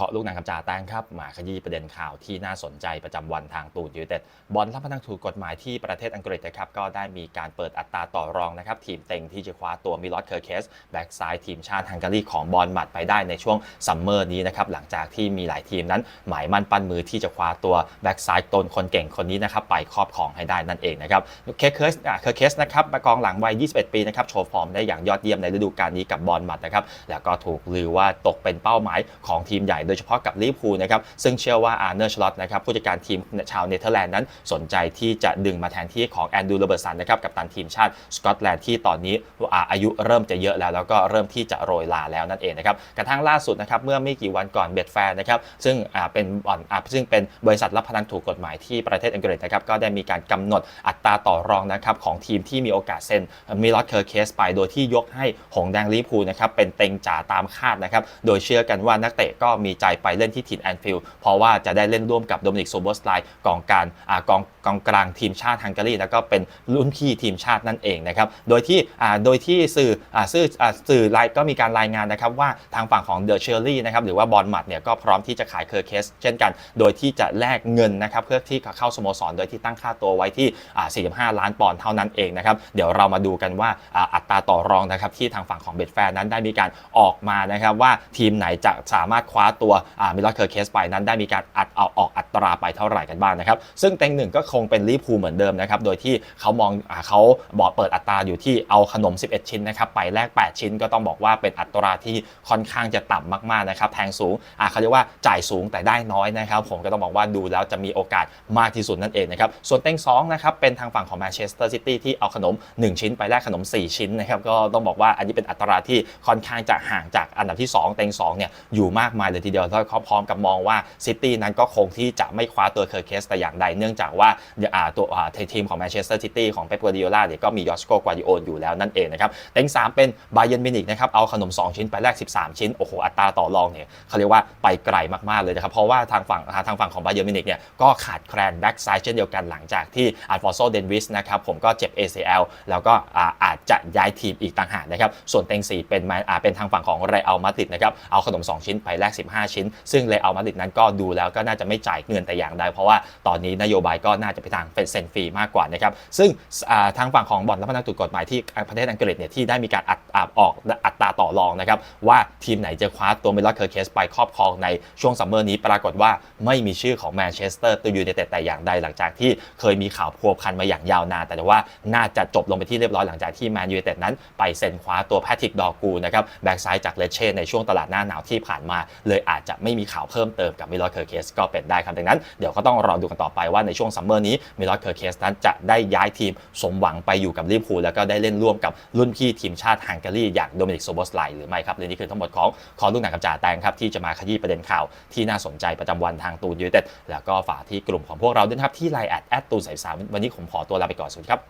เคาะลูกหนังกับจ่าแตงครับมาขยี้ประเด็นข่าวที่น่าสนใจประจำวันทางตูนยูเต็ดบอลรับพนังถูกกฎหมายที่ประเทศอังกฤษนะครับก็ได้มีการเปิดอัตราต่อรองนะครับทีมเต็งที่จะคว้าตัวมิลอสเคอร์เคสแบ็กซ้ายทีมชาติฮังการีของบอลหมัดไปได้ในช่วงซัมเมอร์นี้นะครับหลังจากที่มีหลายทีมนั้นหมายมั่นปั้นมือที่จะคว้าตัวแบ็กซ้ายตนคนเก่งคนนี้นะครับไปครอบครองให้ได้นั่นเองนะครับเคอร์เคสเคอร์เคสนะครับกองหลังวัย 21 ปีนะครับโชว์ฟอร์มได้อย่างยอดเยี่ยมในฤดูกาลนี้กับบอลหมัดนะครับแล้วก็ถูกลือว่าตกเป็นเป้าหมายของทีมใหญ่โดยเฉพาะกับลิเวอร์พูลนะครับซึ่งเชื่อว่าอาร์เนอร์ชลอตนะครับผู้จัดการทีมชาวเนเธอร์แลนด์นั้น สนใจที่จะดึงมาแทนที่ของแอนดูโรเบิร์ตสันนะครับกับตันทีมชาติสกอตแลนด์ที่ตอนนี้อายุเริ่มจะเยอะแล้ว แล้วก็เริ่มที่จะโรยลาแล้วนั่นเองนะครับกระทั่งล่าสุดนะครับเมื่อไม่กี่วันก่อนเบ็ดแฟร์นะครับซึ่งเป็นบ่อนซึ่งเป็นบริษัทรับพนันถูกกฎหมายที่ประเทศอังกฤษนะครับก็ได้มีการกำหนดอัตราต่อรองนะครับของทีมที่มีโอกาสเซ็นมิลอตเคอร์เคสไป โดยที่ยกให้หงแดงลิเวอร์พูลนะครับเป็นเต็งจ๋าตามคาดนะครับโดยเชื่อกันว่านักเตะก็มีใจไปเล่นที่ถิ่นแอนฟิลด์เพราะว่าจะได้เล่นร่วมกับโดมินิกโซโบสไลกองการกองกองกลางทีมชาติฮังการีแล้วก็เป็นรุ่นพี่ทีมชาตินั่นเองนะครับโดยที่โดยที่สื่อสื่อสื่อรายก็มีการรายงานนะครับว่าทางฝั่งของเดอะเชอร์รี่นะครับหรือว่าบอลมัดเนี่ยก็พร้อมที่จะขายเคอร์เคสเช่นกัน โดยที่จะแลกเงินนะครับเพื่อที่จะเข้าสโมสรโดยที่ตั้งค่าตัวไว้ที่ 45 ล้านปอนด์เท่านั้นเองนะครับเดี๋ยวเรามาดูกันว่าอ่าอัตราต่อรองนะครับที่ทางฝั่งของเบดแฟร์นั้นได้มีการออกมานะครับว่าทีมไหนจะสามารถคว้าตัวมิลเลอร์เคอร์เคสไปนั้นได้มีการอัดเอาออกอัตราไปเท่าไหร่กันบ้างนะครับ ซึ่งเต็งหนึ่งก็คงเป็นลิเวอร์พูลเหมือนเดิมนะครับ โดยที่เขามองอเขาบอกเปิดอัตราอยู่ที่เอาขนม 11 ชิ้นนะครับไปแลก 8 ชิ้นก็ต้องบอกว่าเป็นอัตราที่ค่อนข้างจะต่ำมากๆนะครับแทงสูงเขาเรียกว่าจ่ายสูงแต่ได้น้อยนะครับผมก็ต้องบอกว่าดูแล้วจะมีโอกาสมากที่สุดนั่นเองนะครับส่วนเต็ง2นะครับเป็นทางฝั่งของแมนเชสเตอร์ซิตี้ที่เอาขนม 1 ชิ้นไปแลกขนม 4 ชิ้นนะครับก็ต้องบอกว่าอันนี้เป็นอัตราที่ค่อนข้างจะห่างจากอันดับที่ 2 เต็ง2เนี่ยอยู่มากมายเลยทีเดียวแล้วก็พร้อมกับมองว่าซิตี้นั้นก็คงที่จะไม่คว้าตัวเคอร์เคสแต่อย่างใด เนื่องจากว่าตัวทีมของแมนเชสเตอร์ซิตี้ของเป๊ปกัวร์ดิโอลาเนี่ยก็มียอสโกกวาดิโออยู่แล้วนั่นเองนะครับเต็ง3 เป็นบาเยนมินิกนะครับเอาขนม 2 ชิ้นไปแลก 13 ชิ้นโอ้โหอัตราต่อรองเนี่ยเขาเรียกว่าไปไกลมากๆเลยนะครับเพราะว่าทางฝั่งทางฝั่งของบาเยนมินิกเนี่ยก็ขาดแคลนแบ็กซ้ายเช่นเดียวกันหลังจากที่อัลฟอโซเดนวิสนะครับผมก็เจ็บ ACL แล้วก็อาจจะย้ายทีมอีกต่างหากนะครับส่วนเต็ง4เป็นอ่เป็นทางฝั่งของเรอัลมาดริดนะครับเอาขนม 2 ชิ้นไปแลก15ชิ้น ซึ่งเรอัลมาดริดนั้นก็ดูแล้วก็น่าจะไม่จ่ายเงินแต่อย่างใด เพราะว่าตอนนี้นโยบายก็น่าจะไปทางเป็นเซ็นฟรีมากกว่านะครับ ซึ่งทางฝั่งของบอลและพนักถูกกฎหมายที่ประเทศอังกฤษเนี่ยที่ได้มีการอัดอออกอัตราต่อรองนะครับว่าทีมไหนจะคว้าตัวเมลอเคอร์เคสไปครอบครองในช่วงซัมเมอร์นี้ปรากฏว่าไม่มีชื่อของแมนเชสเตอร์ตัวยูไนเต็ดแต่อย่างใดหลังจากที่เคยมีข่าวพัวพันมาอย่างยาวนานแต่ว่าน่าจะจบลงไปที่เรียบร้อยหลังจากที่แมนยูไนเต็ดนั้นไปเซ็นคว้าตัวแพทริกดอร์กูนะครับแบ็กซ้ายจากเลเช่ในช่วงตลาดหน้าหนาวที่ผ่านมาเลยอาจจะไม่มีข่าวเพิ่มเติมกับมิลอเคอร์เคสก็เป็นได้ครับดังนั้นเดี๋ยวก็ต้องรอดูกันต่อไปว่าในช่วงซัมเมอร์นี้มิลอเคอร์เคสนั้นจะได้ย้ายทีมสมหวังไปอยู่กับลิเวอร์พูลแล้วก็ได้เล่นร่วมกับรุ่นพี่ทีมชาติฮังการีอย่างโดมินิกโซโบสไลหรือไม่ครับและนี่คือทั้งหมดของคอลูกหนังกับจ่าแตงครับที่จะมาขยี้ประเด็นข่าวที่น่าสนใจประจำวันทางตูนยูเต็ดแล้วก็ฝากที่กลุ่มของพวกเราด้วยครับที่ไลน์แอดแอดตูนสายสามวันนี้ผมขอตัวลาไปก่อนสวัสดีครับ